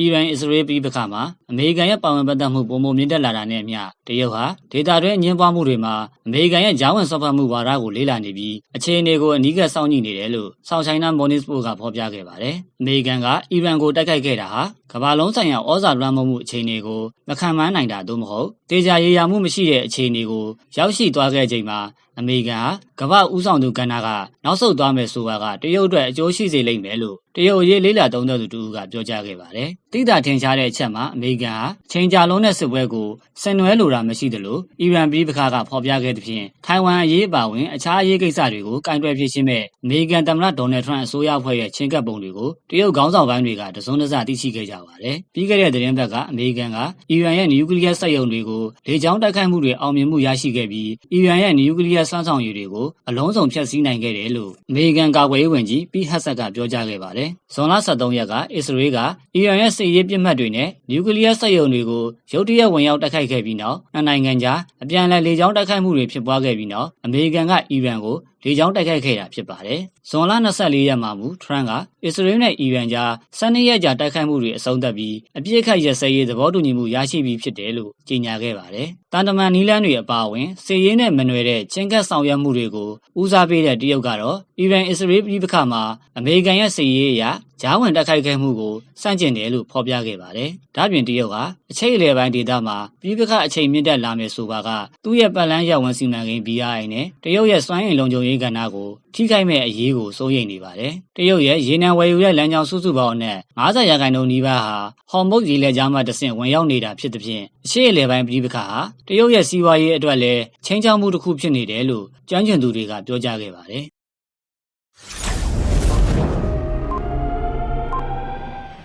အီရန်အစ္စရေးပြည်ပခါမှာအမေရိကန်ရဲ့ပါဝင်ပတ်သက်မှုပုံမမြင့်တက်လာတာနဲ့အမျှတရုတ်ဟာဒေတာတွင်းအငင်းပွားမှုတွေမှာအမေရိကန်ရဲ့ဂျားဝင်ဆော့ဖတ်မှုဝါဒကိုလေးလာနေပြီးအခြေအနေကိုအနီးကပ်စောင့်ကြည့်နေတယ်လို့ဆောင်းချိုင်းနာမော်နစ်ပို့ကဖော်ပြခဲ့ပါတယ်။အမေရိကန်ကအီရန်ကိုတိုက်ခိုက်ခဲ့တာဟာကမ္ဘာလုံးဆိုင်ရာဩဇာလွှမ်းမိုးမှုအခြေအနေကိုမခံမနိုင်တာသို့မဟုတ်တေချာရေရာမှုမရှိတဲ့အခြေအနေကိုရောက်ရှိသွားခဲ့ချိန်မှာအမေရိကန်ဟာကမ္ဘာဥဆောင်သူကဏ္ဍကနောက်ဆုတ်သွားမယ်ဆိုတာကတရုတ်အတွက်အကျိုးရှိစေလိမ့်မယ်လို့တရုတ်အရေးလေးလာသုံးသပ်သူတူကပြောကြားခဲ့ပါတယ်။တိတာထင်ရှားတဲ့အချက်မှာအမေရိကန်ဟာချိန်ကြာလုံးတဲ့စစ်ပွဲကိုဆင်နွှဲလိုတာမရှိသလိုအီရန်ပြည်ပခါကဖော်ပြခဲ့သဖြင့်ထိုင်ဝမ်အရေးပါဝင်အခြားအရေးကိစ္စတွေကိုကင်တွယ်ဖြေရှင်းမဲ့အမေရိကန်သမ္မတဒေါ်နယ်ထရန့်အစိုးရအဖွဲ့ရဲ့ချင်းကပ်ပုံတွေကိုတရုတ်ခေါင်းဆောင်ပိုင်းတွေကတစုံတစသိရှိခဲ့ကြပါတယ်။ပြီးခဲ့တဲ့သတင်းပတ်ကအမေရိကန်ကအီရန်ရဲ့နျူကလ িয়ার စက်ရုံတွေကိုလေကြောင်းတိုက်ခိုက်မှုတွေအောင်မြင်မှုရရှိခဲ့ပြီးအီရန်ရဲ့နျူကလ িয়ার စွမ်းဆောင်ရည်တွေကိုအလုံးစုံဖျက်ဆီးနိုင်ခဲ့တယ်လို့အမေရိကန်ကာကွယ်ရေးဝန်ကြီးပီဟတ်ဆက်ကပြောကြားခဲ့ပါတယ်။ဇွန်လ23ရက်က အစ္စရေးကအီရန်ရဲ့စစ်ရေးပြစ်မှတ်တွေနဲ့နျူကလ িয়ার စက်ရုံတွေကိုရုတ်တရက်ဝင်ရောက်တိုက်ခိုက်ခဲ့ပြီးနောက်နှစ်နိုင်ငံကြားအပြန်အလှန်လေကြောင်းတိုက်ခိုက်မှုတွေဖြစ်ပွားခဲ့ပြီးနောက်အမေရိကန်ကအီရန်ကို လေကြောင်းတိုက်ခိုက်ခဲ့တာဖြစ်ပါတယ်။ဇွန်လ24ရက်မှာမူထရန့်ကအစ္စရေးနဲ့အီရန်ကြား12ရက်ကြာတိုက်ခိုက်မှုတွေအဆုံးသတ်ပြီးအပြစ်အခတ်ရစဲရေးသဘောတူညီမှုရရှိပြီးဖြစ်တယ်လို့ကြေညာခဲ့ပါတယ်။တန်တမန်နီလန်းတွေအပါအဝင်စစ်ရေးနဲ့မနွယ်တဲ့ချင်းကပ်ဆောင်ရွက်မှုတွေကိုဦးစားပေးတဲ့တရုတ်ကတော့အီရန်အစ္စရေးပြည်ပခါမှာအမေရိကန်ရဲ့စစ်ရေးအရာ ဂျားဝင်တိုက်ခိုက်ခဲ့မှုကိုစန့်ကျင်တယ်လို့ဖော်ပြခဲ့ပါတယ်။ဒါ့ပြင်တရုတ်ဟာအချိတ်အလဲပိုင်းဒေသမှာပြည်ပခအချိန်မြင့်တက်လာမယ်ဆိုပါကသူ့ရဲ့ပတ်လန်းရပ်ဝန်စီမံကိန်း BRI နဲ့တရုတ်ရဲ့စွမ်းရည်လုံခြုံရေးကဏ္ဍကိုထိခိုက်မဲ့အရေးကိုစိုးရိမ်နေပါတယ်။တရုတ်ရဲ့ရေနံဝယ်ယူတဲ့လမ်းကြောင်းစုစုပေါင်းအနက်50ရာခိုင်နှုန်းနီးပါးဟာဟော်မုတ်ရေလက်ကြားမှတဆင့်ဝင်ရောက်နေတာဖြစ်တဲ့ဖြင့်အရှိအလဲပိုင်းပြည်ပခါဟာတရုတ်ရဲ့စီးပွားရေးအတွက်လည်းချင်းချောက်မှုတစ်ခုဖြစ်နေတယ်လို့ကျွမ်းကျင်သူတွေကပြောကြားခဲ့ပါတယ်။